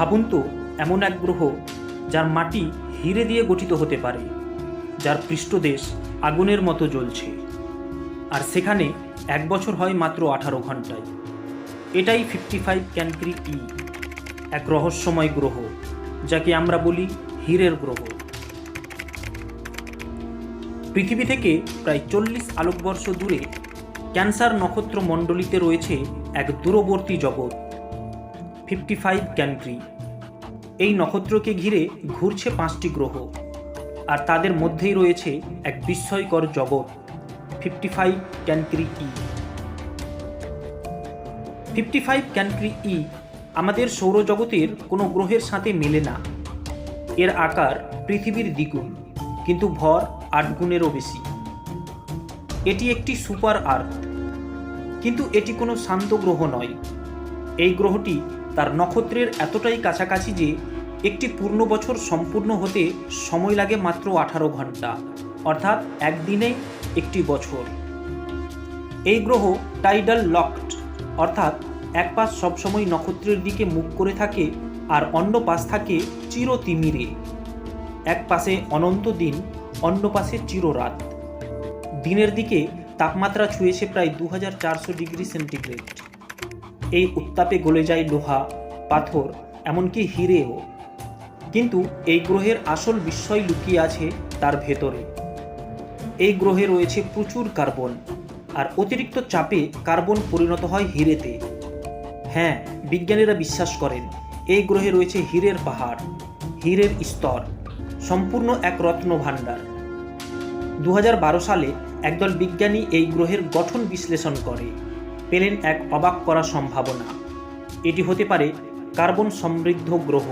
ভাবুন তো, এমন এক গ্রহ যার মাটি হিরে দিয়ে গঠিত হতে পারে, যার পৃষ্ঠদেশ আগুনের মতো জ্বলছে। আর সেখানে এক বছর হয় মাত্র আঠারো ঘন্টায়। এটাই ফিফটি ফাইভ ক্যানক্রি ই, এক রহস্যময় গ্রহ, যাকে আমরা বলি হীরের গ্রহ। পৃথিবী থেকে প্রায় চল্লিশ আলোকবর্ষ দূরে ক্যান্সার নক্ষত্র মণ্ডলীতে রয়েছে এক দূরবর্তী জগৎ। Fifty five Cancri. এই নক্ষত্রকে ঘিরে ঘুরছে পাঁচটি গ্রহ, আর তাদের মধ্যেই রয়েছে এক বিস্ময়কর জগৎ, fifty five Cancri e. Fifty five Cancri e আমাদের সৌরজগতের কোনো গ্রহের সাথে মেলে না। এর আকার পৃথিবীর দ্বিগুণ, কিন্তু ভর আট গুণেরও বেশি। এটি একটি সুপার আর্থ, কিন্তু এটি কোনো শান্ত গ্রহ নয়। এই গ্রহটি তার নক্ষত্রের এতটাই কাছাকাছি যে একটি পূর্ণ বছর সম্পূর্ণ হতে সময় লাগে মাত্র আঠারো ঘণ্টা, অর্থাৎ একদিনে একটি বছর। এই গ্রহ টাইডাল লকড অর্থাৎ এক পাশ সবসময় নক্ষত্রের দিকে মুখ করে থাকে আর অন্য পাশ থাকে চিরতিমিরে। এক পাশে অনন্ত দিন, অন্য পাশে চিররাত। দিনের দিকে তাপমাত্রা ছুঁয়েছে প্রায় দু হাজার চারশো ডিগ্রি সেন্টিগ্রেড। এই উত্তাপে গলে যায় লোহা, পাথর, এমনকি হিরেও। কিন্তু এই গ্রহের আসল বিস্ময় লুকিয়ে আছে তার ভেতরে। এই গ্রহে রয়েছে প্রচুর কার্বন, আর অতিরিক্ত চাপে কার্বন পরিণত হয় হিরেতে। হ্যাঁ বিজ্ঞানীরা বিশ্বাস করেন, এই গ্রহে রয়েছে হীরের পাহাড়, হীরের স্তর, সম্পূর্ণ এক রত্ন ভাণ্ডার। দু হাজার বারো সালে একদল বিজ্ঞানী এই গ্রহের গঠন বিশ্লেষণ করে। পেলেন এক অবাক করা সম্ভাবনা। এটি হতে পারে কার্বন সমৃদ্ধ গ্রহ,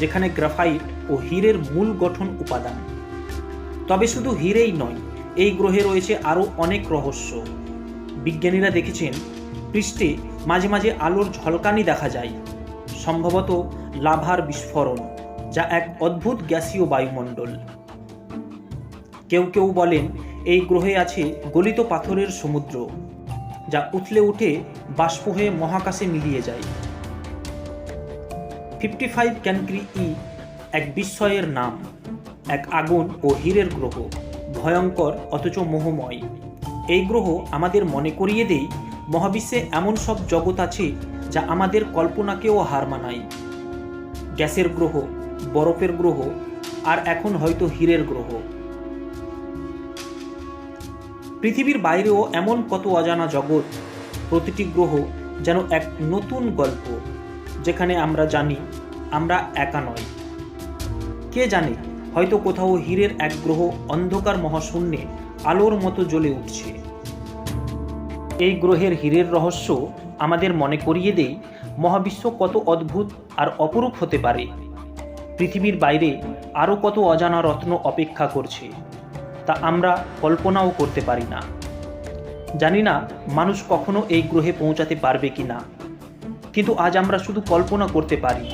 যেখানে গ্রাফাইট ও হীরের মূল গঠন উপাদান। তবে শুধু হীরেই নয়, এই গ্রহে রয়েছে আরও অনেক রহস্য। বিজ্ঞানীরা দেখেছেন, পৃষ্ঠে মাঝে মাঝে আলোর ঝলকানি দেখা যায়, সম্ভবত লাভার বিস্ফোরণ, যা এক অদ্ভুত গ্যাসীয় বায়ুমণ্ডল। কেউ কেউ বলেন, এই গ্রহে আছে গলিত পাথরের সমুদ্র। যা উথলে উঠে বাষ্প হয়ে মহাকাশে মিলিয়ে যায়। ফিফটি ফাইভ ক্যানক্রি ই এক বিস্ময়ের নাম, এক আগুন ও হীরের গ্রহ, ভয়ঙ্কর অথচ মোহময়। এই গ্রহ আমাদের মনে করিয়ে দেয় মহাবিশ্বে এমন সব জগৎ আছে যা আমাদের কল্পনাকেও হার মানায়। গ্যাসের গ্রহ, বরফের গ্রহ, আর এখন হয়তো হীরের গ্রহ। পৃথিবীর বাইরেও এমন কত অজানা জগৎ, প্রতিটি গ্রহ যেন এক নতুন গল্প, যেখানে আমরা জানি আমরা একা নয় কে জানে, হয়তো কোথাও হীরের এক গ্রহ অন্ধকার মহাশূন্যে আলোর মতো জ্বলে উঠছে। এই গ্রহের হীরের রহস্য আমাদের মনে করিয়ে দেয় মহাবিশ্ব কত অদ্ভুত আর অপরূপ হতে পারে। পৃথিবীর বাইরে আরও কত অজানা রত্ন অপেক্ষা করছে। তা আমরা কল্পনাও করতে পারি না। জানি না মানুষ কখনো এই গ্রহে পৌঁছাতে পারবে কি না। কিন্তু আজ আমরা শুধু কল্পনা করতে পারি।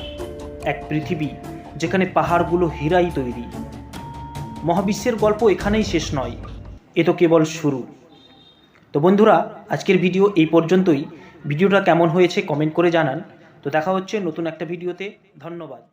এক পৃথিবী যেখানে পাহাড়গুলো হীরাই তৈরি। মহাবিশ্বের গল্প এখানেই শেষ নয়, এ তো কেবল শুরু। তো বন্ধুরা, আজকের ভিডিও এই পর্যন্তই। ভিডিওটা কেমন হয়েছে কমেন্ট করে জানান। তো দেখা হচ্ছে নতুন একটা ভিডিওতে। ধন্যবাদ।